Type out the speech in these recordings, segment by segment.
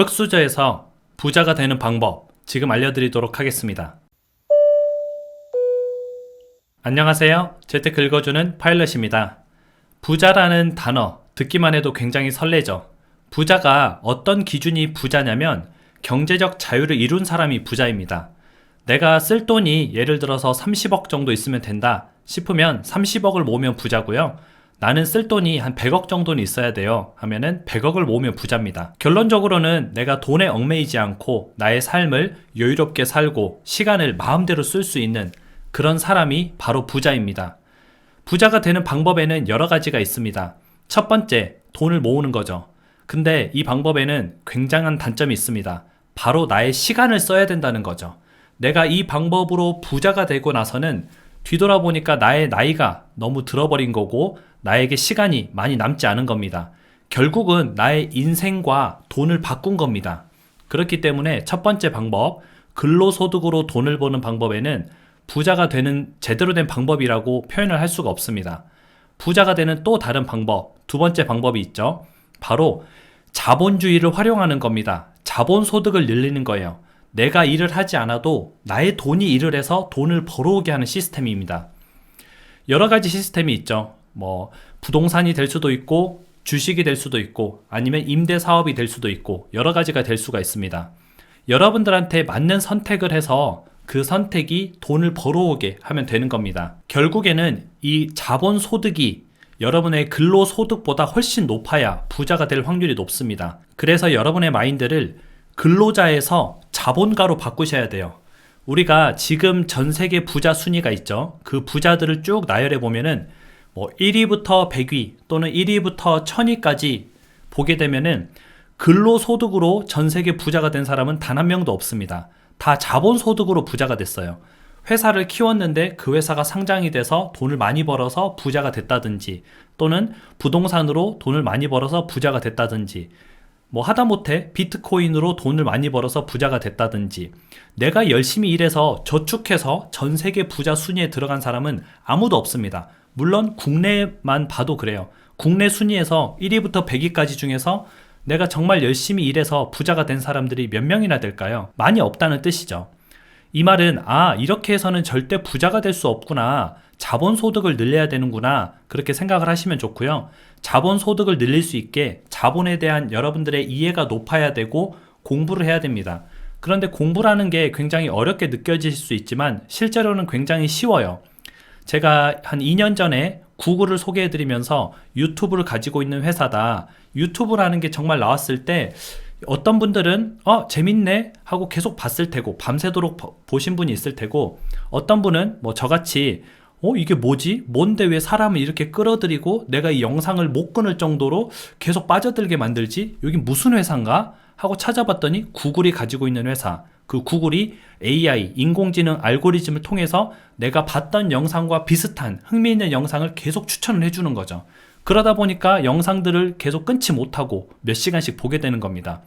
흑수저에서 부자가 되는 방법 지금 알려드리도록 하겠습니다. 안녕하세요. 재테크 읽어주는 파일럿입니다. 부자라는 단어 듣기만 해도 굉장히 설레죠. 부자가 어떤 기준이 부자냐면 경제적 자유를 이룬 사람이 부자입니다. 내가 쓸 돈이 예를 들어서 30억 정도 있으면 된다 싶으면 30억을 모으면 부자고요. 나는 쓸 돈이 한 100억 정도는 있어야 돼요. 하면은 100억을 모으면 부자입니다. 결론적으로는 내가 돈에 얽매이지 않고 나의 삶을 여유롭게 살고 시간을 마음대로 쓸 수 있는 그런 사람이 바로 부자입니다. 부자가 되는 방법에는 여러 가지가 있습니다. 첫 번째, 돈을 모으는 거죠. 근데 이 방법에는 굉장한 단점이 있습니다. 바로 나의 시간을 써야 된다는 거죠. 내가 이 방법으로 부자가 되고 나서는 뒤돌아보니까 나의 나이가 너무 들어버린 거고 나에게 시간이 많이 남지 않은 겁니다. 결국은 나의 인생과 돈을 바꾼 겁니다. 그렇기 때문에 첫 번째 방법, 근로소득으로 돈을 버는 방법에는 부자가 되는 제대로 된 방법이라고 표현을 할 수가 없습니다. 부자가 되는 또 다른 방법, 두 번째 방법이 있죠. 바로 자본주의를 활용하는 겁니다. 자본소득을 늘리는 거예요. 내가 일을 하지 않아도 나의 돈이 일을 해서 돈을 벌어오게 하는 시스템입니다. 여러 가지 시스템이 있죠. 뭐, 부동산이 될 수도 있고, 주식이 될 수도 있고, 아니면 임대 사업이 될 수도 있고, 여러 가지가 될 수가 있습니다. 여러분들한테 맞는 선택을 해서 그 선택이 돈을 벌어오게 하면 되는 겁니다. 결국에는 이 자본 소득이 여러분의 근로 소득보다 훨씬 높아야 부자가 될 확률이 높습니다. 그래서 여러분의 마인드를 근로자에서 자본가로 바꾸셔야 돼요. 우리가 지금 전 세계 부자 순위가 있죠. 그 부자들을 쭉 나열해 보면은 뭐 1위부터 100위 또는 1위부터 1000위까지 보게 되면은 근로소득으로 전 세계 부자가 된 사람은 단 한 명도 없습니다. 다 자본소득으로 부자가 됐어요. 회사를 키웠는데 그 회사가 상장이 돼서 돈을 많이 벌어서 부자가 됐다든지 또는 부동산으로 돈을 많이 벌어서 부자가 됐다든지 뭐 하다못해 비트코인으로 돈을 많이 벌어서 부자가 됐다든지 내가 열심히 일해서 저축해서 전 세계 부자 순위에 들어간 사람은 아무도 없습니다. 물론 국내만 봐도 그래요. 국내 순위에서 1위부터 100위까지 중에서 내가 정말 열심히 일해서 부자가 된 사람들이 몇 명이나 될까요? 많이 없다는 뜻이죠. 이 말은 아 이렇게 해서는 절대 부자가 될 수 없구나 자본 소득을 늘려야 되는구나 그렇게 생각을 하시면 좋고요. 자본 소득을 늘릴 수 있게 자본에 대한 여러분들의 이해가 높아야 되고 공부를 해야 됩니다. 그런데 공부라는 게 굉장히 어렵게 느껴질 수 있지만 실제로는 굉장히 쉬워요. 제가 한 2년 전에 구글을 소개해 드리면서 유튜브를 가지고 있는 회사다. 유튜브라는 게 정말 나왔을 때 어떤 분들은 어 재밌네 하고 계속 봤을 테고 밤새도록 보- 보신 분이 있을 테고 어떤 분은 뭐 저같이 어 이게 뭐지 뭔데 왜 사람을 이렇게 끌어들이고 내가 이 영상을 못 끊을 정도로 계속 빠져들게 만들지 여기 무슨 회사인가 하고 찾아봤더니 구글이 가지고 있는 회사 그 구글이 AI 인공지능 알고리즘을 통해서 내가 봤던 영상과 비슷한 흥미있는 영상을 계속 추천을 해주는 거죠. 그러다 보니까 영상들을 계속 끊지 못하고 몇 시간씩 보게 되는 겁니다.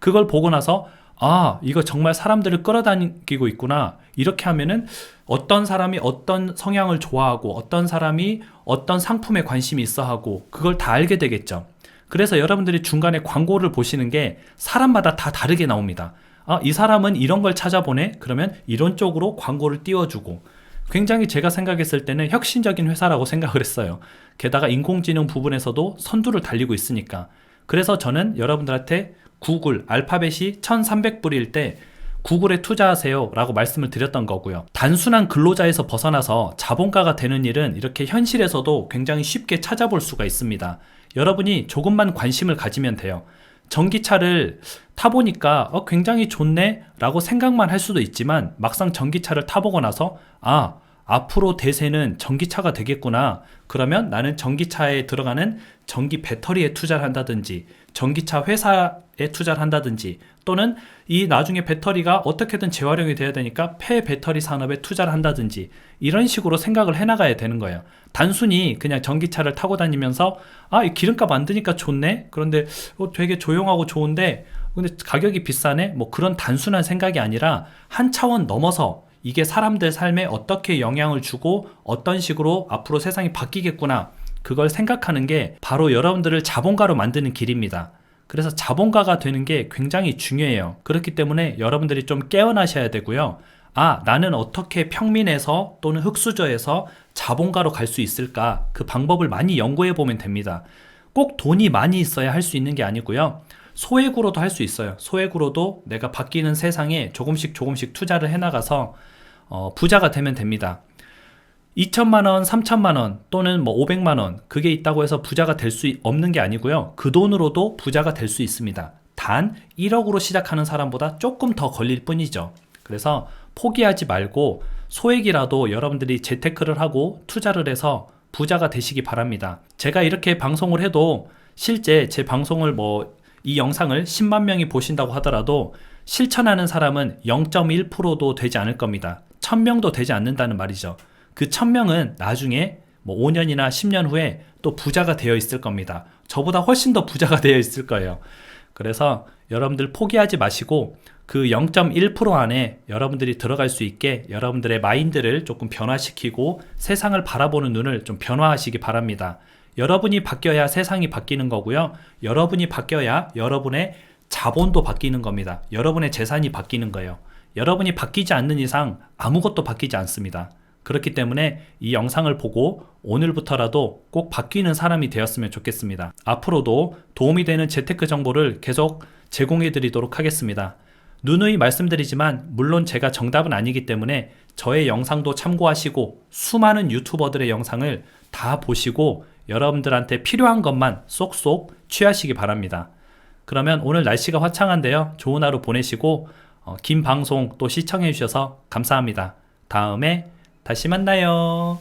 그걸 보고 나서 아, 이거 정말 사람들을 끌어다니고 있구나. 이렇게 하면은 어떤 사람이 어떤 성향을 좋아하고 어떤 사람이 어떤 상품에 관심이 있어 하고 그걸 다 알게 되겠죠. 그래서 여러분들이 중간에 광고를 보시는 게 사람마다 다 다르게 나옵니다. 아, 이 사람은 이런 걸 찾아보네? 그러면 이런 쪽으로 광고를 띄워주고 굉장히 제가 생각했을 때는 혁신적인 회사라고 생각을 했어요. 게다가 인공지능 부분에서도 선두를 달리고 있으니까. 그래서 저는 여러분들한테 구글 알파벳이 1300불일 때 구글에 투자하세요 라고 말씀을 드렸던 거고요. 단순한 근로자에서 벗어나서 자본가가 되는 일은 이렇게 현실에서도 굉장히 쉽게 찾아볼 수가 있습니다. 여러분이 조금만 관심을 가지면 돼요. 전기차를 타보니까 어, 굉장히 좋네 라고 생각만 할 수도 있지만 막상 전기차를 타보고 나서 아 앞으로 대세는 전기차가 되겠구나 그러면 나는 전기차에 들어가는 전기 배터리에 투자를 한다든지 전기차 회사에 투자를 한다든지 또는 이 나중에 배터리가 어떻게든 재활용이 돼야 되니까 폐 배터리 산업에 투자를 한다든지 이런 식으로 생각을 해나가야 되는 거예요. 단순히 그냥 전기차를 타고 다니면서 아, 이 기름값 안 드니까 좋네? 그런데 어, 되게 조용하고 좋은데 근데 가격이 비싸네? 뭐 그런 단순한 생각이 아니라 한 차원 넘어서 이게 사람들 삶에 어떻게 영향을 주고 어떤 식으로 앞으로 세상이 바뀌겠구나. 그걸 생각하는 게 바로 여러분들을 자본가로 만드는 길입니다. 그래서 자본가가 되는 게 굉장히 중요해요. 그렇기 때문에 여러분들이 좀 깨어나셔야 되고요. 아, 나는 어떻게 평민에서 또는 흑수저에서 자본가로 갈 수 있을까? 그 방법을 많이 연구해 보면 됩니다. 꼭 돈이 많이 있어야 할 수 있는 게 아니고요. 소액으로도 할 수 있어요. 소액으로도 내가 바뀌는 세상에 조금씩 조금씩 투자를 해나가서 어, 부자가 되면 됩니다. 2천만 원, 3천만 원 또는 뭐 500만 원 그게 있다고 해서 부자가 될 수 없는 게 아니고요. 그 돈으로도 부자가 될 수 있습니다. 단 1억으로 시작하는 사람보다 조금 더 걸릴 뿐이죠. 그래서 포기하지 말고 소액이라도 여러분들이 재테크를 하고 투자를 해서 부자가 되시기 바랍니다. 제가 이렇게 방송을 해도 실제 제 방송을 뭐 이 영상을 10만 명이 보신다고 하더라도 실천하는 사람은 0.1%도 되지 않을 겁니다. 1000명도 되지 않는다는 말이죠. 그 1000명은 나중에 뭐 5년이나 10년 후에 또 부자가 되어 있을 겁니다. 저보다 훨씬 더 부자가 되어 있을 거예요. 그래서 여러분들 포기하지 마시고 그 0.1% 안에 여러분들이 들어갈 수 있게 여러분들의 마인드를 조금 변화시키고 세상을 바라보는 눈을 좀 변화하시기 바랍니다. 여러분이 바뀌어야 세상이 바뀌는 거고요. 여러분이 바뀌어야 여러분의 자본도 바뀌는 겁니다. 여러분의 재산이 바뀌는 거예요. 여러분이 바뀌지 않는 이상 아무것도 바뀌지 않습니다. 그렇기 때문에 이 영상을 보고 오늘부터라도 꼭 바뀌는 사람이 되었으면 좋겠습니다. 앞으로도 도움이 되는 재테크 정보를 계속 제공해 드리도록 하겠습니다. 누누이 말씀드리지만 물론 제가 정답은 아니기 때문에 저의 영상도 참고하시고 수많은 유튜버들의 영상을 다 보시고 여러분들한테 필요한 것만 쏙쏙 취하시기 바랍니다. 그러면 오늘 날씨가 화창한데요. 좋은 하루 보내시고 어, 긴 방송 또 시청해 주셔서 감사합니다. 다음에 다시 만나요.